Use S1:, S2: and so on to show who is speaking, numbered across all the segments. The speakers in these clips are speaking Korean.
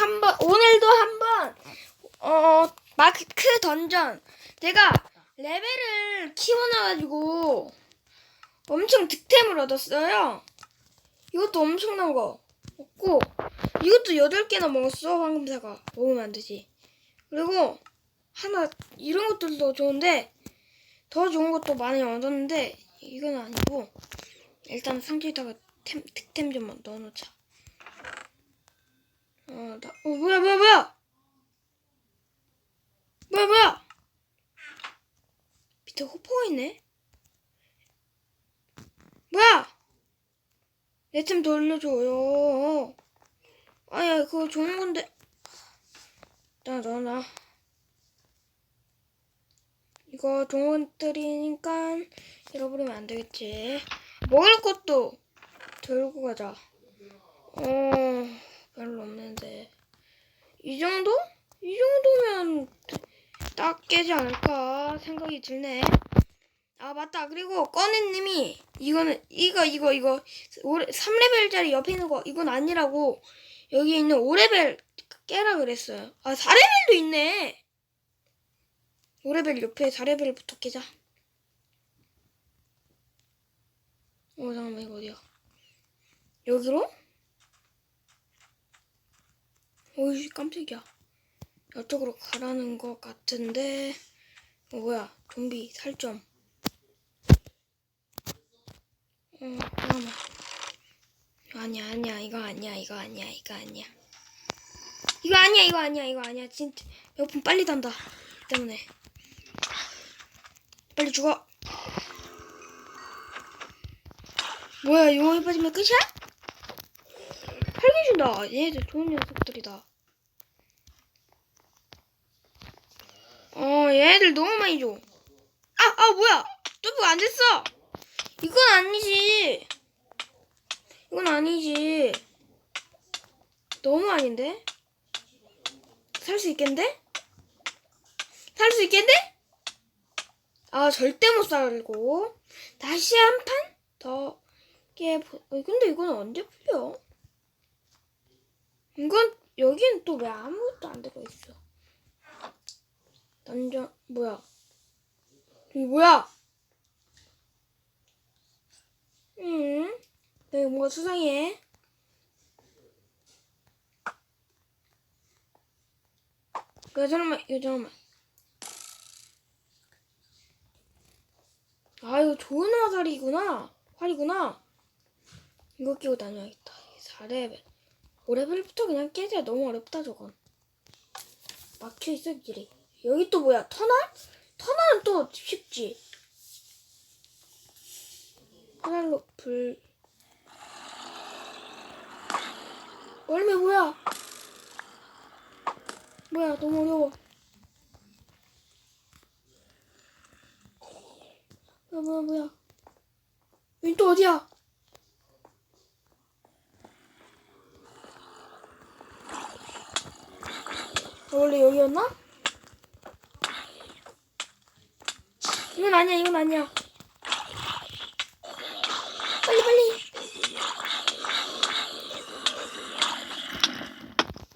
S1: 한번 오늘도 한번 어 마크 던전 제가 레벨을 키워놔가지고 엄청 득템을 얻었어요. 이것도 엄청난 거 얻고 이것도 여덟 개나 먹었어 황금사가 먹으면 안 되지. 그리고 하나 이런 것들도 좋은데 더 좋은 것도 많이 얻었는데 이건 아니고 일단 상자에다가 템, 득템 좀 넣어놓자. 어, 나, 어, 뭐야, 뭐야, 뭐야! 뭐야, 뭐야! 밑에 호퍼가 있네? 뭐야! 내 템 돌려줘요. 아야, 그거 좋은 건데. 나, 나, 나. 이거 좋은 것들이니까 잃어버리면 안 되겠지. 먹을 것도 들고 가자. 어. 이 정도? 이 정도면 딱 깨지 않을까 생각이 드네. 아, 맞다. 그리고 꺼내님이 이거는, 이거, 이거, 이거. 3레벨짜리 옆에 있는 거, 이건 아니라고 여기 있는 5레벨 깨라 그랬어요. 아, 4레벨도 있네. 5레벨 옆에 4레벨부터 깨자. 어, 잠깐만, 이거 어디야? 여기로? 오이씨, 깜짝이야. 이쪽으로 가라는 것 같은데. 어, 뭐야, 좀비, 살점. 어, 잠깐만. 아니야, 아니야, 이거 아니야, 이거 아니야, 이거 아니야. 이거 아니야, 이거 아니야, 이거 아니야. 진짜, 몇 분 빨리 단다. 이 때문에. 빨리 죽어. 뭐야, 용암에 빠지면 끝이야? 활기 준다. 얘네들 좋은 녀석들이다. 어, 얘네들 너무 많이 줘. 아, 아, 뭐야? 점프 안 됐어. 이건 아니지. 이건 아니지. 너무 아닌데? 살 수 있겠는데? 살 수 있겠는데? 아, 절대 못 살고. 다시 한 판 더 깨보. 어, 근데 이건 언제 풀려? 이건 여기는 또 왜 아무것도 안 들어있어? 던전 뭐야? 이게 뭐야? 음, 여기 뭔가 수상해. 야, 잠깐만, 야, 잠깐만. 아, 이거 좋은 화살이구나. 활이구나. 이거 끼고 다녀야겠다. 4레벨. 5레벨부터 그냥 깨자. 너무 어렵다, 저건. 막혀있어, 길이. 여기 또 뭐야? 터널? 터널은 또 쉽지. 터널로 불. 멀미 뭐야? 뭐야, 너무 어려워. 뭐야, 뭐야, 뭐야. 여기 또 어디야? 어, 원래 여기였나? 이건 아니야, 이건 아니야. 빨리, 빨리.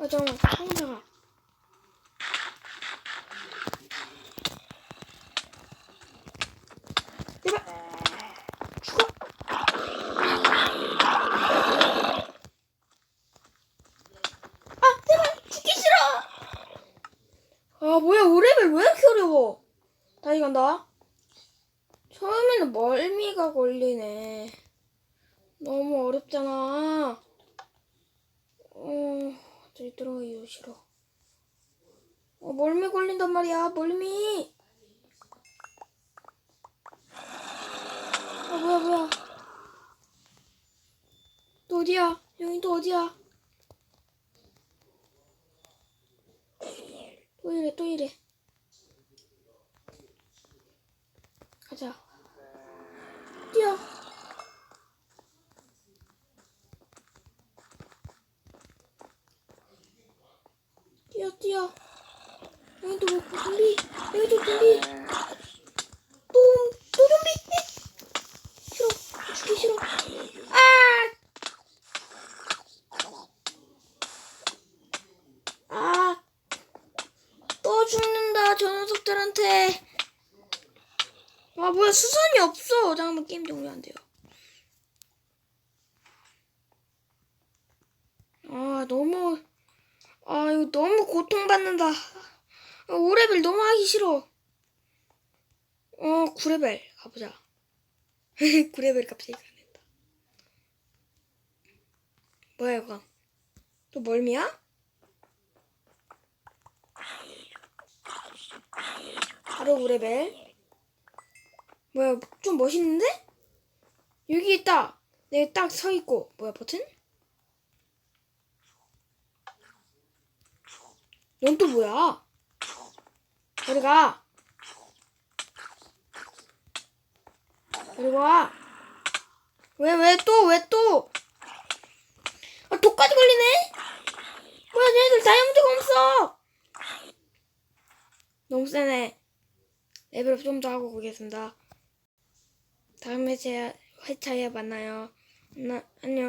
S1: 아, 잠깐만. 상자가. 아. 아, 뭐야. 5레벨 왜 이렇게 어려워? 다시 간다. 처음에는 멀미가 걸리네. 너무 어렵잖아. 어, 저기 들어가기 싫어. 어, 멀미 걸린단 말이야, 멀미. 아, 뭐야, 뭐야. 또 어디야? 여기 또 어디야? 또 이래, 또 이래. 가자. 뛰어. 뛰어, 뛰어. 여기도 뭐, 좀비. 여기도 좀비. 또, 또 좀비. 싫어. 죽기 싫어. 아! 또 죽는다 저 녀석들한테. 아 뭐야 수선이 없어. 잠깐만 게임 종료 안 돼요. 아 너무 아 이거 너무 고통받는다. 아, 5레벨 너무 하기 싫어. 어 9레벨 가보자. 9레벨 갑자기 가낸다. 뭐야 이거? 또 멀미야? 바로 9레벨. 뭐야 좀 멋있는데? 여기 있다. 내가 딱 서 있고 뭐야 버튼? 넌 또 뭐야? 어디 가? 어디 가? 왜, 왜 또, 왜 또? 아, 독까지 걸리네? 뭐야, 쟤네들 다이아몬드가 없어! 너무 세네. 레벨업 좀 더 하고 오겠습니다. 다음 회차에, 회차에 만나요. 나, 안녕.